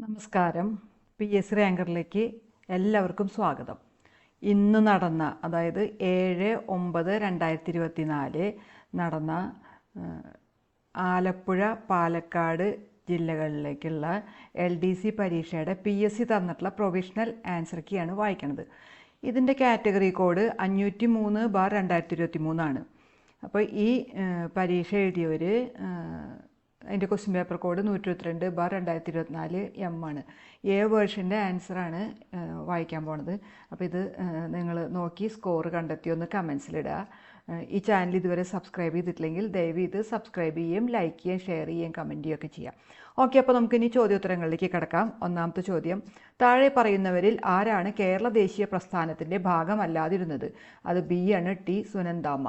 നമസ്കാരം. P S C റാങ്കറിലേക്ക് എല്ലാവർക്കും സ്വാഗതം. ഇന്ന് നടന്ന അതായത് ഏഴ് ഒമ്പത് രണ്ടായിരത്തി ഇരുപത്തി നാല് നടന്ന ആലപ്പുഴ പാലക്കാട് ജില്ലകളിലേക്കുള്ള എൽ ഡി സി പരീക്ഷയുടെ പി എസ് സി തന്നിട്ടുള്ള പ്രൊവിഷണൽ ആൻസർ കീയാണ് വായിക്കണത്. ഇതിന്റെ കാറ്റഗറി കോഡ് അഞ്ഞൂറ്റി മൂന്ന് ബാർ രണ്ടായിരത്തി ഇരുപത്തി മൂന്നാണ് അപ്പോൾ ഈ പരീക്ഷ എഴുതിയവർ അതിന്റെ ക്വസ്റ്റ്യൻ പേപ്പർ കോഡ് നൂറ്റി ഇരുപത്തിരണ്ട് ബാർ രണ്ടായിരത്തി ഇരുപത്തിനാല് എം ആണ് എ വേർഷന്റെ ആൻസറാണ് വായിക്കാൻ പോണത്. അപ്പോൾ ഇത് നിങ്ങൾ നോക്കി സ്കോർ കണ്ടെത്തി ഒന്ന് കമൻസിലിടുക ഈ ചാനൽ ഇതുവരെ സബ്സ്ക്രൈബ് ചെയ്തിട്ടില്ലെങ്കിൽ ദയവ് ഇത് സബ്സ്ക്രൈബ് ചെയ്യുകയും ലൈക്ക് ചെയ്യുകയും ഷെയർ ചെയ്യുകയും കമന്റ് ചെയ്യുകയൊക്കെ ചെയ്യാം. ഓക്കെ അപ്പോൾ നമുക്കിനി ചോദ്യോത്തരങ്ങളിലേക്ക് കിടക്കാം. ഒന്നാമത്തെ ചോദ്യം. താഴെ പറയുന്നവരിൽ ആരാണ് കേരള ദേശീയ പ്രസ്ഥാനത്തിന്റെ ഭാഗമല്ലാതിരുന്നത്? അത് ബി ആണ് ടി സുനന്ദാമ്മ.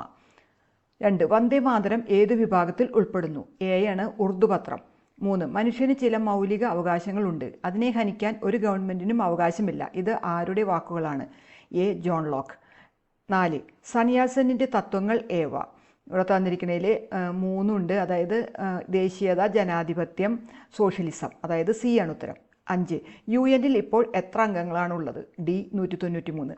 രണ്ട് വന്ദേ മാതരം ഏത് വിഭാഗത്തിൽ ഉൾപ്പെടുന്നു? എ ആണ് ഉറുദു പത്രം. മൂന്ന് മനുഷ്യന് ചില മൗലിക അവകാശങ്ങളുണ്ട്. അതിനെ ഹനിക്കാൻ ഒരു ഗവൺമെന്റിനും അവകാശമില്ല. ഇത് ആരുടെ വാക്കുകളാണ്? A John Locke. നാല് സന്യാസനിന്റെ തത്വങ്ങൾ ഏവ? ഇവിടെ തന്നിരിക്കുന്നതിൽ മൂന്നുണ്ട്. അതായത് ദേശീയത ജനാധിപത്യം സോഷ്യലിസം. അതായത് സി ആണ് ഉത്തരം. അഞ്ച് യു എനിൽ ഇപ്പോൾ എത്ര അംഗങ്ങളാണുള്ളത്? ഡി നൂറ്റി തൊണ്ണൂറ്റി മൂന്ന്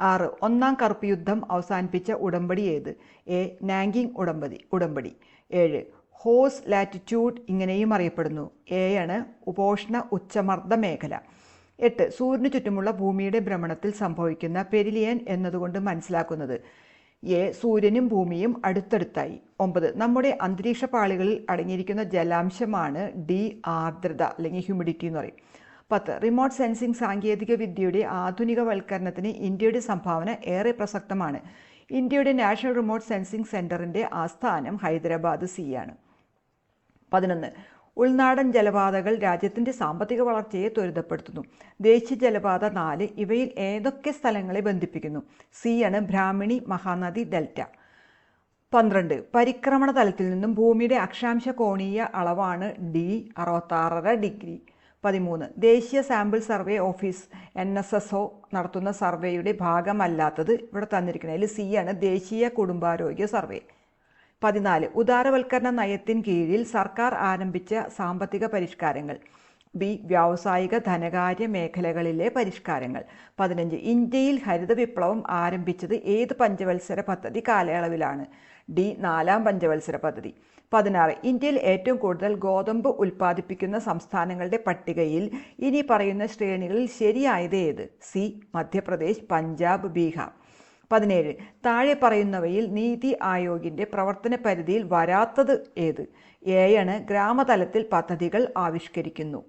ആറ്. ഒന്നാം കറുപ്പ് യുദ്ധം അവസാനിപ്പിച്ച ഉടമ്പടി ഏത്? എ. നാങ്കിങ് ഉടമ്പടി ഉടമ്പടി. ഏഴ്. ഹോസ് ലാറ്റിറ്റ്യൂഡ് ഇങ്ങനെയും അറിയപ്പെടുന്നു. എ ആണ് ഉപോഷണ ഉച്ചമർദ്ദ മേഖല. എട്ട്. സൂര്യന് ചുറ്റുമുള്ള ഭൂമിയുടെ ഭ്രമണത്തിൽ സംഭവിക്കുന്ന പെരിലിയൻ എന്നതുകൊണ്ട് മനസ്സിലാക്കുന്നത്. എ. സൂര്യനും ഭൂമിയും അടുത്തടുത്തായി. ഒമ്പത്. നമ്മുടെ അന്തരീക്ഷ പാളികളിൽ അടങ്ങിയിരിക്കുന്ന ജലാംശമാണ് ഡി ആർദ്രത അല്ലെങ്കിൽ ഹ്യൂമിഡിറ്റി എന്ന് പറയും. പത്ത്. റിമോട്ട് സെൻസിംഗ് സാങ്കേതിക വിദ്യയുടെ ആധുനികവൽക്കരണത്തിന് ഇന്ത്യയുടെ സംഭാവന ഏറെ പ്രസക്തമാണ്. ഇന്ത്യയുടെ നാഷണൽ റിമോട്ട് സെൻസിംഗ് സെന്ററിന്റെ ആസ്ഥാനം ഹൈദരാബാദ് സി ആണ്. പതിനൊന്ന്. ഉൾനാടൻ ജലപാതകൾ രാജ്യത്തിന്റെ സാമ്പത്തിക വളർച്ചയെ ത്വരിതപ്പെടുത്തുന്നു. ദേശീയ ജലപാത നാല് ഇവയിൽ ഏതൊക്കെ സ്ഥലങ്ങളെ ബന്ധിപ്പിക്കുന്നു? സി ആണ് ബ്രാഹ്മിണി മഹാനദി ഡെൽറ്റ. പന്ത്രണ്ട്. പരിക്രമണ തലത്തിൽ നിന്നും ഭൂമിയുടെ അക്ഷാംശ കോണീയ അളവാണ് ഡി അറുപത്താറര ഡിഗ്രി. പതിമൂന്ന്. ദേശീയ sample survey office N S S O നടത്തുന്ന സർവേയുടെ ഭാഗമല്ലാത്തത് ഇവിടെ തന്നിരിക്കുന്നതിൽ സി ആണ് ദേശീയ കുടുംബാരോഗ്യ സർവേ. പതിനാല് ഉദാരവൽക്കരണ നയത്തിന് കീഴിൽ സർക്കാർ ആരംഭിച്ച സാമ്പത്തിക പരിഷ്കാരങ്ങൾ. ബി വ്യാവസായിക ധനകാര്യ മേഖലകളിലെ പരിഷ്കാരങ്ങൾ. പതിനഞ്ച് ഇന്ത്യയിൽ ഹരിത വിപ്ലവം ആരംഭിച്ചത് ഏത് പഞ്ചവത്സര പദ്ധതി കാലയളവിലാണ്? ഡി നാലാം പഞ്ചവത്സര പദ്ധതി. പതിനാറ്. ഇന്ത്യയിൽ ഏറ്റവും കൂടുതൽ ഗോതമ്പ് ഉൽപ്പാദിപ്പിക്കുന്ന സംസ്ഥാനങ്ങളുടെ പട്ടികയിൽ ഇനി പറയുന്ന ശ്രേണികളിൽ ശരിയായത് ഏത്? സി മധ്യപ്രദേശ് പഞ്ചാബ് ബീഹാർ. പതിനേഴ്. താഴെ പറയുന്നവയിൽ നീതി ആയോഗിന്റെ പ്രവർത്തന പരിധിയിൽ വരാത്തത് ഏത്? ആണ് ഗ്രാമതലത്തിൽ പദ്ധതികൾ ആവിഷ്കരിക്കുന്നു.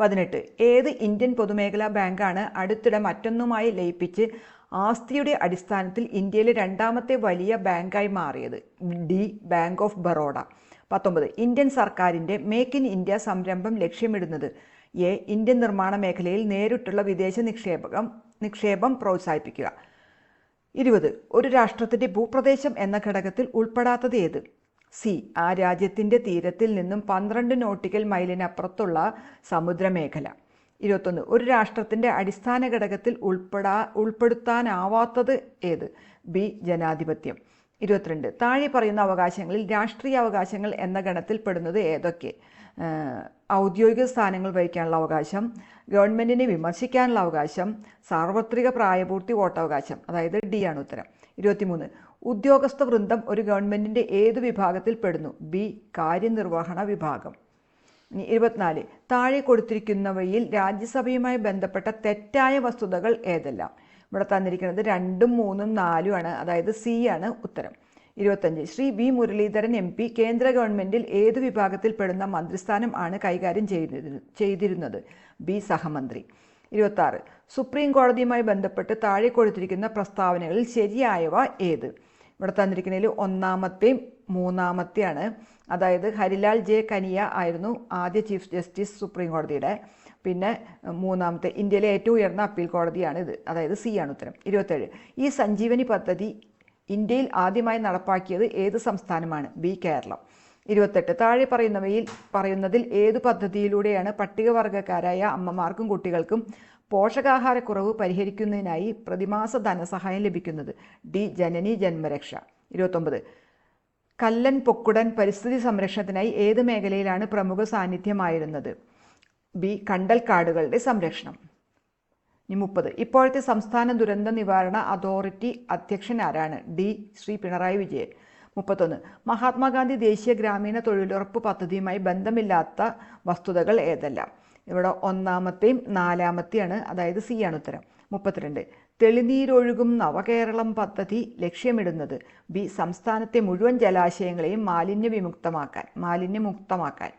പതിനെട്ട്. ഏത് ഇന്ത്യൻ പൊതുമേഖലാ ബാങ്കാണ് അടുത്തിടെ മറ്റൊന്നുമായി ലയിപ്പിച്ച് ആസ്തിയുടെ അടിസ്ഥാനത്തിൽ ഇന്ത്യയിലെ രണ്ടാമത്തെ വലിയ ബാങ്കായി മാറിയത് ഡി ബാങ്ക് ഓഫ് ബറോഡ. പത്തൊമ്പത് ഇന്ത്യൻ സർക്കാരിന്റെ മേക്ക് ഇൻ ഇന്ത്യ സംരംഭം ലക്ഷ്യമിടുന്നത് എ ഇന്ത്യൻ നിർമ്മാണ മേഖലയിൽ നേരിട്ടുള്ള വിദേശ നിക്ഷേപകം നിക്ഷേപം പ്രോത്സാഹിപ്പിക്കുക. ഇരുപത് ഒരു രാഷ്ട്രത്തിന്റെ ഭൂപ്രദേശം എന്ന ഘടകത്തിൽ ഉൾപ്പെടാത്തത് ഏത്? സി ആ രാജ്യത്തിന്റെ തീരത്തിൽ നിന്നും പന്ത്രണ്ട് നോട്ടിക്കൽ മൈലിനപ്പുറത്തുള്ള സമുദ്രമേഖല. ഇരുപത്തൊന്ന്. ഒരു രാഷ്ട്രത്തിന്റെ അടിസ്ഥാന ഘടകത്തിൽ ഉൾപ്പെടാ ഉൾപ്പെടുത്താനാവാത്തത് ഏത്? ബി ജനാധിപത്യം. ഇരുപത്തിരണ്ട്. താഴെ പറയുന്ന അവകാശങ്ങളിൽ രാഷ്ട്രീയ അവകാശങ്ങൾ എന്ന ഗണത്തിൽ പെടുന്നത് ഏതൊക്കെ? ഔദ്യോഗിക സ്ഥാനങ്ങൾ വഹിക്കാനുള്ള അവകാശം ഗവൺമെന്റിനെ വിമർശിക്കാനുള്ള അവകാശം സാർവത്രിക പ്രായപൂർത്തി വോട്ടവകാശം. അതായത് ഡി ആണ് ഉത്തരം. ഇരുപത്തിമൂന്ന്. ഉദ്യോഗസ്ഥ വൃന്ദം ഒരു ഗവൺമെന്റിന്റെ ഏത് വിഭാഗത്തിൽ പെടുന്നു? ബി കാര്യനിർവഹണ വിഭാഗം. ഇരുപത്തിനാല്. താഴെ കൊടുത്തിരിക്കുന്നവയിൽ രാജ്യസഭയുമായി ബന്ധപ്പെട്ട തെറ്റായ വസ്തുതകൾ ഏതെല്ലാം? ഇവിടെ തന്നിരിക്കുന്നത് രണ്ടും മൂന്നും നാലും ആണ്. അതായത് സി ആണ് ഉത്തരം. ഇരുപത്തഞ്ച് Shri V Muraleedharan M P കേന്ദ്ര ഗവൺമെന്റിൽ ഏത് വിഭാഗത്തിൽപ്പെടുന്ന മന്ത്രിസ്ഥാനം ആണ് കൈകാര്യം ചെയ്തിരുന്നത്? ബി സഹമന്ത്രി. ഇരുപത്തി സുപ്രീം കോടതിയുമായി ബന്ധപ്പെട്ട് താഴെ കൊടുത്തിരിക്കുന്ന പ്രസ്താവനകളിൽ ശരിയായവ ഏത്? ഇവിടെ തന്നിരിക്കുന്നതിൽ ഒന്നാമത്തെയും മൂന്നാമത്തെയാണ് അതായത് ഹരിലാൽ ജെ കനിയ ആയിരുന്നു ആദ്യ ചീഫ് ജസ്റ്റിസ് സുപ്രീം കോടതിയുടെ പിന്നെ മൂന്നാമത്തെ ഇന്ത്യയിലെ ഏറ്റവും ഉയർന്ന അപ്പീൽ കോടതിയാണ് ഇത്. അതായത് സി ആണ് ഉത്തരം. ഇരുപത്തേഴ്. ഈ സഞ്ജീവനി പദ്ധതി ഇന്ത്യയിൽ ആദ്യമായി നടപ്പാക്കിയത് ഏത് സംസ്ഥാനമാണ്? ബി കേരളം. ഇരുപത്തെട്ട്. താഴെ പറയുന്നവയിൽ പറയുന്നതിൽ ഏത് പദ്ധതിയിലൂടെയാണ് പട്ടികവർഗക്കാരായ അമ്മമാർക്കും കുട്ടികൾക്കും പോഷകാഹാരക്കുറവ് പരിഹരിക്കുന്നതിനായി പ്രതിമാസ ധനസഹായം ലഭിക്കുന്നത്? ഡി ജനനി ജന്മരക്ഷ. ഇരുപത്തൊമ്പത്. കല്ലൻ പൊക്കുടൻ പരിസ്ഥിതി സംരക്ഷണത്തിനായി ഏത് മേഖലയിലാണ് പ്രമുഖ സാന്നിധ്യമായിരുന്നത്? ബി കണ്ടൽക്കാടുകളുടെ സംരക്ഷണം. ഇനി മുപ്പത്. ഇപ്പോഴത്തെ സംസ്ഥാന ദുരന്ത നിവാരണ അതോറിറ്റി അധ്യക്ഷൻ ആരാണ്? ഡി ശ്രീ പിണറായി വിജയൻ. മുപ്പത്തൊന്ന്. മഹാത്മാഗാന്ധി ദേശീയ ഗ്രാമീണ തൊഴിലുറപ്പ് പദ്ധതിയുമായി ബന്ധമില്ലാത്ത വസ്തുതകൾ ഏതെല്ലാം? ഇവിടെ ഒന്നാമത്തെയും നാലാമത്തെയാണ് അതായത് സി ആണ് ഉത്തരം. മുപ്പത്തിരണ്ട്. തെളിനീരൊഴുകും നവകേരളം പദ്ധതി ലക്ഷ്യമിടുന്നത്. ബി സംസ്ഥാനത്തെ മുഴുവൻ ജലാശയങ്ങളെയും മാലിന്യ വിമുക്തമാക്കാൻ മാലിന്യമുക്തമാക്കാൻ.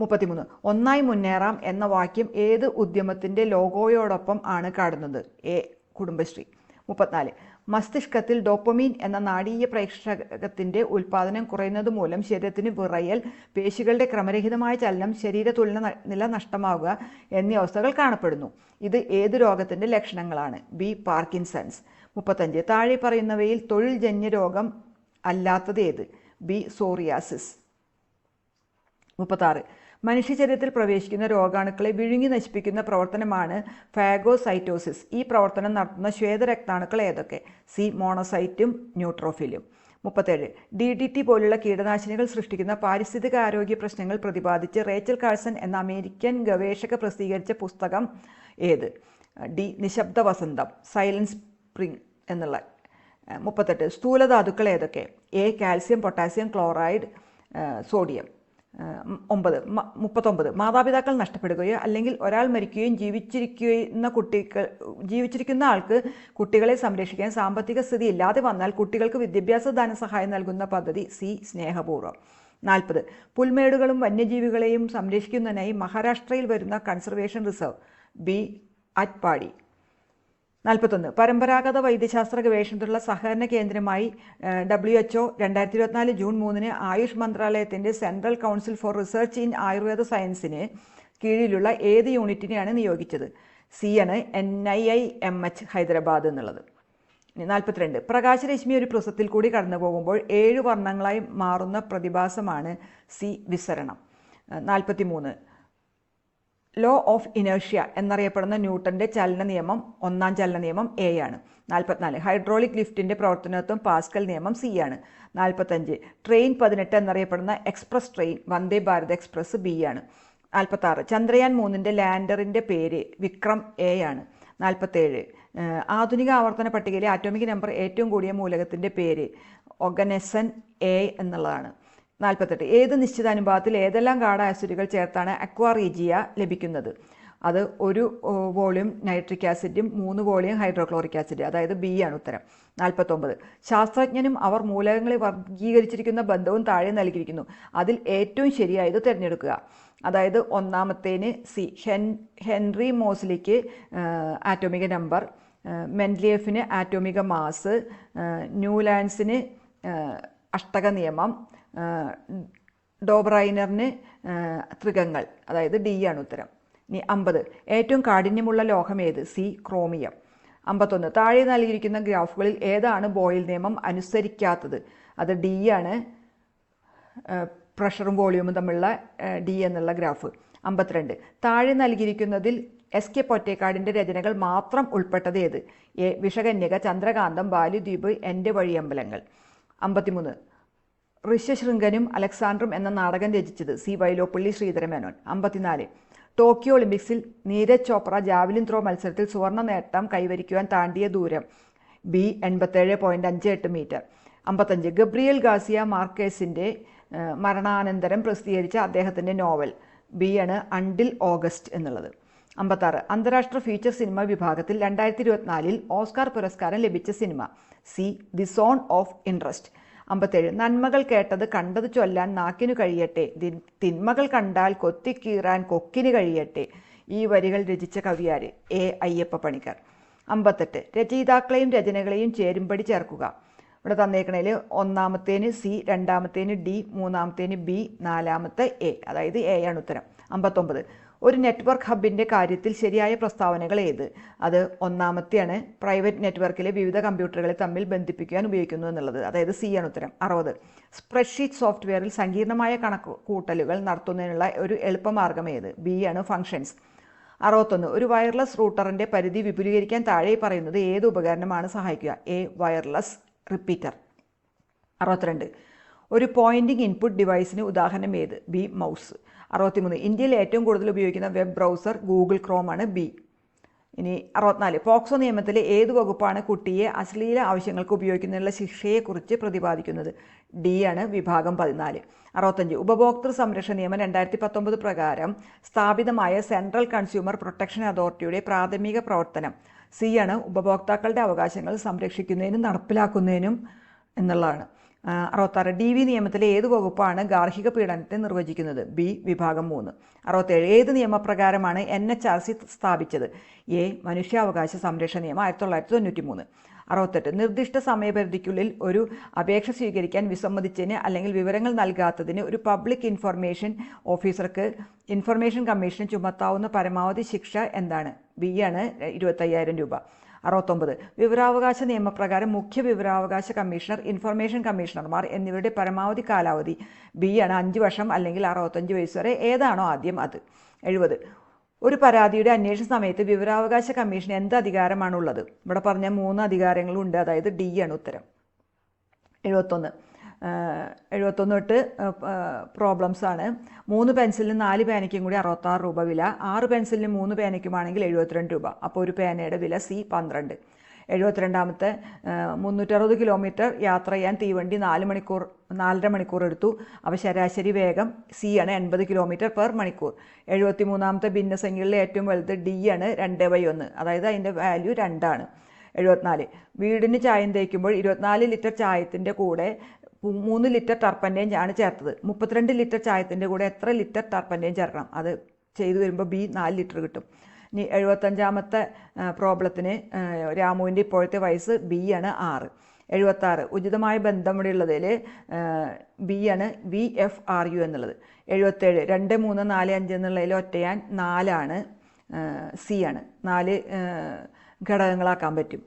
മുപ്പത്തിമൂന്ന് ഒന്നായി മുന്നേറാം എന്ന വാക്യം ഏത് ഉദ്യമത്തിന്റെ ലോഗോയോടൊപ്പം ആണ് കാണുന്നത് എ കുടുംബശ്രീ. മുപ്പത്തിനാല് മസ്തിഷ്കത്തിൽ ഡോപ്പമീൻ എന്ന നാടീയ പ്രേക്ഷകത്തിന്റെ ഉൽപ്പാദനം കുറയുന്നത് മൂലം ശരീരത്തിന് വിറയൽ പേശികളുടെ ക്രമരഹിതമായ ചലനം ശരീര തുലന നില നഷ്ടമാവുക എന്നീ അവസ്ഥകൾ കാണപ്പെടുന്നു. ഇത് ഏത് രോഗത്തിന്റെ ലക്ഷണങ്ങളാണ്? ബി. പാർക്കിൻസൺസ്. മുപ്പത്തഞ്ച്. താഴെ പറയുന്നവയിൽ തൊഴിൽ ജന്യ രോഗം അല്ലാത്തത് ഏത്? ബി. സോറിയാസിസ്. മുപ്പത്താറ്. മനുഷ്യ ചരിത്രത്തിൽ പ്രവേശിക്കുന്ന രോഗാണുക്കളെ വിഴുങ്ങി നശിപ്പിക്കുന്ന പ്രവർത്തനമാണ് ഫാഗോസൈറ്റോസിസ്. ഈ പ്രവർത്തനം നടത്തുന്ന ശ്വേതരക്താണുക്കൾ ഏതൊക്കെ? സി. മോണോസൈറ്റും ന്യൂട്രോഫിലും. മുപ്പത്തേഴ്. ഡി ഡി ടി പോലുള്ള കീടനാശിനികൾ സൃഷ്ടിക്കുന്ന പാരിസ്ഥിതിക ആരോഗ്യ പ്രശ്നങ്ങൾ പ്രതിപാദിച്ച് റേച്ചൽ കാഴ്സൺ എന്ന അമേരിക്കൻ ഗവേഷക പ്രസിദ്ധീകരിച്ച പുസ്തകം ഏത്? ഡി. നിശബ്ദ വസന്തം സൈലൻസ് സ്പ്രിംഗ് എന്നുള്ള. മുപ്പത്തെട്ട്. സ്ഥൂലധാതുക്കൾ ഏതൊക്കെ? A. Calcium potassium chloride sodium. ഒമ്പത് മുപ്പത്തൊമ്പത്. മാതാപിതാക്കൾ നഷ്ടപ്പെടുകയോ അല്ലെങ്കിൽ ഒരാൾ മരിക്കുകയും ജീവിച്ചിരിക്കുന്ന കുട്ടികൾ ജീവിച്ചിരിക്കുന്ന ആൾക്ക് കുട്ടികളെ സംരക്ഷിക്കാൻ സാമ്പത്തിക സ്ഥിതി ഇല്ലാതെ വന്നാൽ കുട്ടികൾക്ക് വിദ്യാഭ്യാസ ധനസഹായം നൽകുന്ന പദ്ധതി സി സ്നേഹപൂർവം. നാൽപ്പത്. പുൽമേടുകളും വന്യജീവികളെയും സംരക്ഷിക്കുന്നതിനായി മഹാരാഷ്ട്രയിൽ വരുന്ന കൺസർവേഷൻ റിസർവ് ബി അറ്റ്പാടി. നാൽപ്പത്തൊന്ന് പരമ്പരാഗത വൈദ്യശാസ്ത്ര ഗവേഷണത്തിലുള്ള സഹകരണ കേന്ദ്രമായി ഡബ്ല്യു എച്ച്ഒ രണ്ടായിരത്തി ഇരുപത്തിനാല് ജൂൺ മൂന്നിന് ആയുഷ് മന്ത്രാലയത്തിന്റെ central council for research in Ayurveda സയൻസിന് കീഴിലുള്ള ഏത് യൂണിറ്റിനെയാണ് നിയോഗിച്ചത്? സി ആണ് N I I M H Hyderabad എന്നുള്ളത്. നാൽപ്പത്തിരണ്ട് പ്രകാശരശ്മി ഒരു പ്രസത്തിൽ കൂടി കടന്നു പോകുമ്പോൾ ഏഴ് വർണങ്ങളായി മാറുന്ന പ്രതിഭാസമാണ് സി വിസരണം. നാൽപ്പത്തി മൂന്ന് ലോ ഓഫ് ഇനേഷ്യ എന്നറിയപ്പെടുന്ന ന്യൂട്ടന്റെ ചലന നിയമം ഒന്നാം ചലന നിയമം എ ആണ്. നാൽപ്പത്തിനാല് ഹൈഡ്രോളിക് ലിഫ്റ്റിന്റെ പ്രവർത്തനത്വം പാസ്കൽ നിയമം സി ആണ്. നാൽപ്പത്തഞ്ച് ട്രെയിൻ പതിനെട്ട് എന്നറിയപ്പെടുന്ന express train Vande Bharat express B ആണ്. നാൽപ്പത്താറ് ചന്ദ്രയാൻ മൂന്നിന്റെ ലാൻഡറിന്റെ പേര് വിക്രം എ ആണ്. നാൽപ്പത്തേഴ് ആധുനിക ആവർത്തന പട്ടികയിലെ ആറ്റോമിക് നമ്പർ ഏറ്റവും കൂടിയ മൂലകത്തിന്റെ പേര് ഒഗനെസൻ എ എന്നുള്ളതാണ്. നാൽപ്പത്തെട്ട് ഏത് നിശ്ചിത അനുപാതത്തിൽ ഏതെല്ലാം ഗാഢ ആസിഡുകൾ ചേർത്താണ് അക്വാറീജിയ ലഭിക്കുന്നത്? അത് ഒരു വോളിയം നൈട്രിക് ആസിഡും മൂന്ന് വോളിയം ഹൈഡ്രോക്ലോറിക് ആസിഡ് അതായത് ബി ആണ് ഉത്തരം. നാൽപ്പത്തൊമ്പത് ശാസ്ത്രജ്ഞനും അവർ മൂലകങ്ങളെ വർഗീകരിച്ചിരിക്കുന്ന ബന്ധവും താഴെ നൽകിയിരിക്കുന്നു. അതിൽ ഏറ്റവും ശരിയായത് തിരഞ്ഞെടുക്കുക. അതായത് ഒന്നാമത്തേന് സി ഹെൻ ഹെൻറി മോസ്ലിക്ക് ആറ്റോമിക നമ്പർ മെൻലിയഫിന് ആറ്റോമിക മാസ് ന്യൂലാൻഡ്സിന് അഷ്ടക നിയമം ഡോബ്രൈനറിന് ത്രികങ്ങൾ അതായത് ഡി ആണ് ഉത്തരം. ഇനി അമ്പത്. ഏറ്റവും കാഠിന്യമുള്ള ലോഹം ഏത്? C chromium. അമ്പത്തൊന്ന്. താഴെ നൽകിയിരിക്കുന്ന ഗ്രാഫുകളിൽ ഏതാണ് ബോയിൽ നിയമം അനുസരിക്കാത്തത്? അത് ഡി ആണ് പ്രഷറും വോളിയൂമും തമ്മിലുള്ള ഡി എന്നുള്ള ഗ്രാഫ്. അമ്പത്തിരണ്ട്. താഴെ നൽകിയിരിക്കുന്നതിൽ എസ് കെ പൊറ്റേക്കാടിന്റെ രചനകൾ മാത്രം ഉൾപ്പെട്ടത് ഏത്? എ വിഷകന്യക ചന്ദ്രകാന്തം ബാലുദ്വീപ് എന്റെ വഴിയമ്പലങ്ങൾ. അമ്പത്തിമൂന്ന്. ഋഷ്യശൃംഗനും അലക്സാണ്ടറും എന്ന നാടകം രചിച്ചത് സി വൈലോപ്പള്ളി ശ്രീധരമേനോൻ. അമ്പത്തിനാല്. ടോക്കിയോ ഒളിമ്പിക്സിൽ നീരജ് ചോപ്ര ജാവലിൻ ത്രോ മത്സരത്തിൽ സുവർണ നേട്ടം കൈവരിക്കുവാൻ താണ്ടിയ ദൂരം ബി എൺപത്തേഴ് പോയിന്റ് അഞ്ച് എട്ട് മീറ്റർ അമ്പത്തഞ്ച്. ഗബ്രിയൽ ഗാസിയ മാർക്കേസിന്റെ മരണാനന്തരം പ്രസിദ്ധീകരിച്ച അദ്ദേഹത്തിന്റെ നോവൽ ബി ആണ് അണ്ടിൽ ഓഗസ്റ്റ് എന്നുള്ളത്. അമ്പത്താറ്. അന്താരാഷ്ട്ര ഫീച്ചർ സിനിമ വിഭാഗത്തിൽ രണ്ടായിരത്തി ഇരുപത്തിനാലിൽ ഓസ്കാർ പുരസ്കാരം ലഭിച്ച cinema C the zone of interest. അമ്പത്തേഴ്. നന്മകൾ കേട്ടത് കണ്ടത് ചൊല്ലാൻ നാക്കിനു കഴിയട്ടെ. തിന്മകൾ കണ്ടാൽ കൊത്തിക്കീറാൻ കൊക്കിന് കഴിയട്ടെ. ഈ വരികൾ രചിച്ച കവിയാര്? എ. അയ്യപ്പ പണിക്കർ. അമ്പത്തെട്ട്. രചയിതാക്കളെയും രചനകളെയും ചേരുംപടി ചേർക്കുക. ഇവിടെ തന്നേക്കണേൽ ഒന്നാമത്തേന് സി രണ്ടാമത്തേന് ഡി മൂന്നാമത്തേന് ബി നാലാമത്തെ എ. അതായത് എ ആണ് ഉത്തരം. അമ്പത്തൊമ്പത്. ഒരു നെറ്റ്വർക്ക് ഹബിന്റെ കാര്യത്തിൽ ശരിയായ പ്രസ്താവനകൾ ഏത്? അത് ഒന്നാമത്തെയാണ് പ്രൈവറ്റ് നെറ്റ്വർക്കിലെ വിവിധ കമ്പ്യൂട്ടറുകളെ തമ്മിൽ ബന്ധിപ്പിക്കാൻ ഉപയോഗിക്കുന്നു എന്നുള്ളത്. അതായത് സി ആണ് ഉത്തരം. അറുപത്. സ്പ്രെഡ്ഷീറ്റ് സോഫ്റ്റ്വെയറിൽ സങ്കീർണമായ കണക്ക് കൂട്ടലുകൾ നടത്തുന്നതിനുള്ള ഒരു എളുപ്പമാർഗം ഏത്? ബി ആണ് ഫങ്ഷൻസ്. അറുപത്തൊന്ന്. ഒരു വയർലെസ് റൂട്ടറിന്റെ പരിധി വിപുലീകരിക്കാൻ താഴെ പറയുന്നത് ഏത് ഉപകരണമാണ് സഹായിക്കുക? A wireless repeater. അറുപത്തിരണ്ട്. ഒരു പോയിന്റിംഗ് ഇൻപുട്ട് ഡിവൈസിന് ഉദാഹരണം ഏത്? ബി മൗസ് അറുപത്തിമൂന്ന്. ഇന്ത്യയിൽ ഏറ്റവും കൂടുതൽ ഉപയോഗിക്കുന്ന വെബ് ബ്രൗസർ ഗൂഗിൾ ക്രോം ആണ് ബി ഇനി അറുപത്തിനാല്. പോക്സോ നിയമത്തിലെ ഏത് വകുപ്പാണ് കുട്ടിയെ അശ്ലീല ആവശ്യങ്ങൾക്ക് ഉപയോഗിക്കുന്നതിനുള്ള ശിക്ഷയെക്കുറിച്ച് പ്രതിപാദിക്കുന്നത്? ഡി ആണ് വിഭാഗം പതിനാല്. അറുപത്തഞ്ച് ഉപഭോക്തൃ സംരക്ഷണ നിയമം രണ്ടായിരത്തി പത്തൊമ്പത് പ്രകാരം സ്ഥാപിതമായ സെൻട്രൽ കൺസ്യൂമർ പ്രൊട്ടക്ഷൻ അതോറിറ്റിയുടെ പ്രാഥമിക പ്രവർത്തനം. സി ആണ് ഉപഭോക്താക്കളുടെ അവകാശങ്ങൾ സംരക്ഷിക്കുന്നതിനും നടപ്പിലാക്കുന്നതിനും എന്നുള്ളതാണ്. അറുപത്താറ് ഡി വി നിയമത്തിലെ ഏത് വകുപ്പാണ് ഗാർഹിക പീഡനത്തെ നിർവചിക്കുന്നത്? ബി വിഭാഗം മൂന്ന്. അറുപത്തേഴ് ഏത് നിയമപ്രകാരമാണ് എൻ എച്ച് ആർ സി സ്ഥാപിച്ചത്? എ മനുഷ്യാവകാശ സംരക്ഷണ നിയമം ആയിരത്തി തൊള്ളായിരത്തി തൊണ്ണൂറ്റി മൂന്ന് അറുപത്തെട്ട് നിർദ്ദിഷ്ട സമയപരിധിക്കുള്ളിൽ ഒരു അപേക്ഷ സ്വീകരിക്കാൻ വിസമ്മതിച്ചതിന് അല്ലെങ്കിൽ വിവരങ്ങൾ നൽകാത്തതിന് ഒരു പബ്ലിക് ഇൻഫർമേഷൻ ഓഫീസർക്ക് ഇൻഫർമേഷൻ കമ്മീഷന് ചുമത്താവുന്ന പരമാവധി ശിക്ഷ എന്താണ്? ബി ആണ് ഇരുപത്തയ്യായിരം രൂപ. അറുപത്തൊമ്പത്. വിവരാവകാശ നിയമപ്രകാരം മുഖ്യ വിവരാവകാശ കമ്മീഷണർ ഇൻഫർമേഷൻ കമ്മീഷണർമാർ എന്നിവരുടെ പരമാവധി കാലാവധി. ബി ആണ് അഞ്ച് വർഷം അല്ലെങ്കിൽ അറുപത്തഞ്ച് വയസ്സ് വരെ. ഏതാണോ ആദ്യം അത്. എഴുപത്. ഒരു പരാതിയുടെ അന്വേഷണ സമയത്ത് വിവരാവകാശ കമ്മീഷന് എന്ത് അധികാരമാണുള്ളത്? ഇവിടെ പറഞ്ഞ മൂന്ന് അധികാരങ്ങളുണ്ട്. അതായത് ഡി ആണ് ഉത്തരം. എഴുപത്തൊന്ന്. എഴുപത്തൊന്ന് പ്രോബ്ലംസ് ആണ്. മൂന്ന് പെൻസിലിന് നാല് പേനയ്ക്കും കൂടി അറുപത്താറ് രൂപ വില. ആറ് പെൻസിലിന് മൂന്ന് പേനയ്ക്കുമാണെങ്കിൽ എഴുപത്തിരണ്ട് രൂപ. അപ്പോൾ ഒരു പേനയുടെ വില സി പന്ത്രണ്ട്. എഴുപത്തിരണ്ടാമത്തെ മുന്നൂറ്ററുപത് കിലോമീറ്റർ യാത്ര ചെയ്യാൻ തീവണ്ടി നാല് മണിക്കൂർ നാലര മണിക്കൂർ എടുത്തു. അപ്പോൾ ശരാശരി വേഗം സി ആണ് എൺപത് കിലോമീറ്റർ പെർ മണിക്കൂർ. എഴുപത്തി മൂന്നാമത്തെ ഭിന്നസംഖ്യകളിലെ ഏറ്റവും വലുത് ഡി ആണ് രണ്ട് ബൈ ഒന്ന്. അതായത് അതിന്റെ വാല്യൂ രണ്ടാണ്. എഴുപത്തിനാല്. വീടിന് ചായം തേക്കുമ്പോൾ ഇരുപത്തിനാല് ലിറ്റർ ചായത്തിന്റെ കൂടെ മൂന്ന് ലിറ്റർ ടർപ്പന്റെയും ആണ് ചേർത്തത്. മുപ്പത്തിരണ്ട് ലിറ്റർ ചായത്തിന്റെ കൂടെ എത്ര ലിറ്റർ ടർപ്പന്റെയും ചേർക്കണം? അത് ചെയ്തു വരുമ്പോൾ ബി നാല് ലിറ്റർ കിട്ടും. ഇനി എഴുപത്തഞ്ചാമത്തെ പ്രോബ്ലത്തിന് രാമുവിന്റെ ഇപ്പോഴത്തെ വയസ്സ് ബി ആണ് ആറ്. എഴുപത്താറ്. ഉചിതമായ ബന്ധം ഇവിടെ ഉള്ളതിൽ ബി ആണ് ബി എഫ് ആർ യു എന്നുള്ളത്. എഴുപത്തേഴ്. രണ്ട് മൂന്ന് നാല് അഞ്ച് എന്നുള്ളതിൽ ഒറ്റയാൻ നാലാണ് സി ആണ്. നാല് ഘടകങ്ങളാക്കാൻ പറ്റും.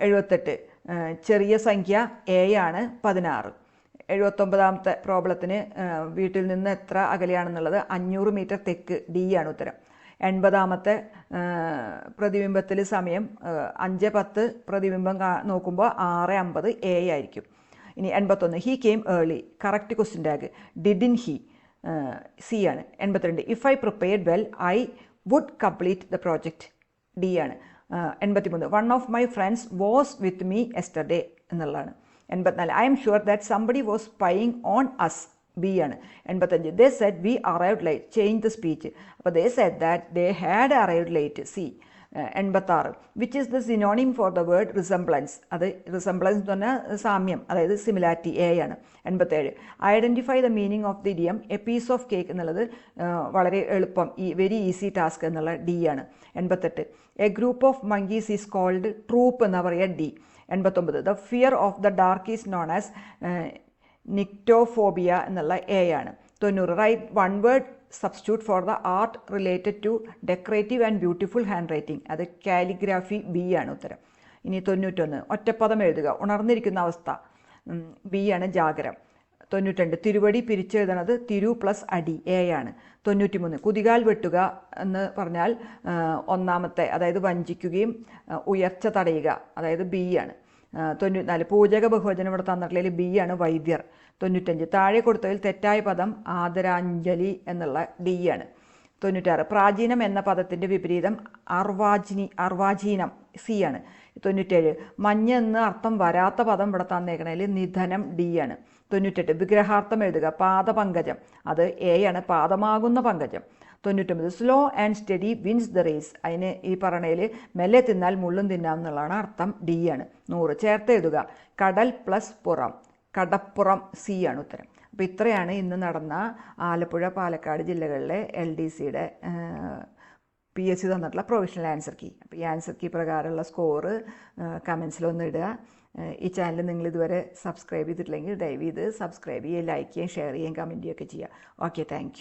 എഴുപത്തെട്ട്. ചെറിയ സംഖ്യ എ ആണ് പതിനാറ്. എഴുപത്തൊമ്പതാമത്തെ പ്രോബ്ലത്തിന് വീട്ടിൽ നിന്ന് എത്ര അകലെയാണെന്നുള്ളത് അഞ്ഞൂറ് മീറ്റർ തെക്ക് ഡി ആണ് ഉത്തരം. എൺപതാമത്തെ പ്രതിബിംബത്തിൽ സമയം അഞ്ച് പത്ത് പ്രതിബിംബം നോക്കുമ്പോൾ ആറ് അമ്പത് എ ആയിരിക്കും. ഇനി എൺപത്തൊന്ന് he came early correct question tag didn't he C ആണ്. എൺപത്തിരണ്ട് if I prepared well I would complete the project D ആണ്. എൺപത്തിമൂന്ന്. One of my friends was with me yesterday എന്നുള്ളതാണ്. എൺപത്തിനാല്. I'm sure that somebody was spying on us B ആണ്. എൺപത്തഞ്ച് they said we arrived late change the speech അപ്പോൾ they said that they had arrived late C എൺപത്താറ് which is the synonym for the word resemblance അത് resemblance എന്ന് പറഞ്ഞാൽ സാമ്യം അതായത് similarity A ആണ് എൺപത്തേഴ്. Identify the meaning of the idiom a piece of cake എന്നുള്ളത് വളരെ എളുപ്പം ഈ വെരി ഈസി ടാസ്ക് എന്നുള്ള ഡി ആണ് എൺപത്തെട്ട്. A group of monkeys is called troop എന്നാ പറയുക ഡി എൺപത്തൊമ്പത്. The fear of the dark is known as nyctophobia എന്നുള്ള എ ആണ് തൊണ്ണൂറ്. Write one word substitute for the art related to decorative and beautiful handwriting അത് calligraphy B ആണ് ഉത്തരം. ഇനി തൊണ്ണൂറ്റൊന്ന്. ഒറ്റപ്പദം എഴുതുക. ഉണർന്നിരിക്കുന്ന അവസ്ഥ. ബി ആണ് ജാഗരം. തൊണ്ണൂറ്റിരണ്ട് തിരുവടി പിരിച്ചെഴുതണത് തിരു പ്ലസ് അടി എ ആണ്. തൊണ്ണൂറ്റിമൂന്ന്. കുതികാൽ വെട്ടുക എന്ന് പറഞ്ഞാൽ ഒന്നാമത്തെ അതായത് വഞ്ചിക്കുകയും ഉയർച്ച തടയുക അതായത് ബി ആണ്. തൊണ്ണൂറ്റിനാല്. പൂജക ബഹുവചനം ഇവിടെ തന്നിട്ടുള്ളതിൽ ബി ആണ് വൈദ്യർ. തൊണ്ണൂറ്റഞ്ച്. താഴെ കൊടുത്തതിൽ തെറ്റായ പദം ആദരാഞ്ജലി എന്നുള്ള ഡി ആണ്. തൊണ്ണൂറ്റാറ്. പ്രാചീനം എന്ന പദത്തിന്റെ വിപരീതം അർവാചിനി അർവാചീനം സി ആണ്. തൊണ്ണൂറ്റേഴ്. മഞ്ഞ എന്ന് അർത്ഥം വരാത്ത പദം ഇവിടെ തന്നേക്കണതിൽ നിധനം ഡി ആണ്. തൊണ്ണൂറ്റെട്ട്. വിഗ്രഹാർത്ഥം എഴുതുക. പാദപങ്കജം. അത് എ ആണ്. പാദമാകുന്ന പങ്കജം. തൊണ്ണൂറ്റൊമ്പത്. Slow and steady wins the race അതിന് ഈ പറയണയിൽ മെല്ലെ തിന്നാൽ മുള്ളും തിന്നാം എന്നുള്ളതാണ് അർത്ഥം. ഡി ആണ്. നൂറ്. ചേർത്ത് എഴുതുക. കടൽ പ്ലസ് പുറം. കടപ്പുറം സി ആണ് ഉത്തരം. അപ്പോൾ ഇത്രയാണ് ഇന്ന് നടന്ന ആലപ്പുഴ പാലക്കാട് ജില്ലകളിലെ എൽ ഡി സിയുടെ പി എസ് സി തന്നിട്ടുള്ള പ്രൊവിഷണൽ ആൻസർ കീ അപ്പോൾ ഈ ആൻസർ കീ പ്രകാരമുള്ള സ്കോറ് കമൻസിലൊന്ന് ഇടുക. ഈ ചാനൽ നിങ്ങൾ ഇതുവരെ സബ്സ്ക്രൈബ് ചെയ്തിട്ടില്ലെങ്കിൽ ദയവ് ചെയ്ത് സബ്സ്ക്രൈബ് ചെയ്യുക ലൈക്ക് ചെയ്യുകയും ഷെയർ ചെയ്യുകയും കമന്റ് ചെയ്യുകയൊക്കെ ചെയ്യുക. Okay thank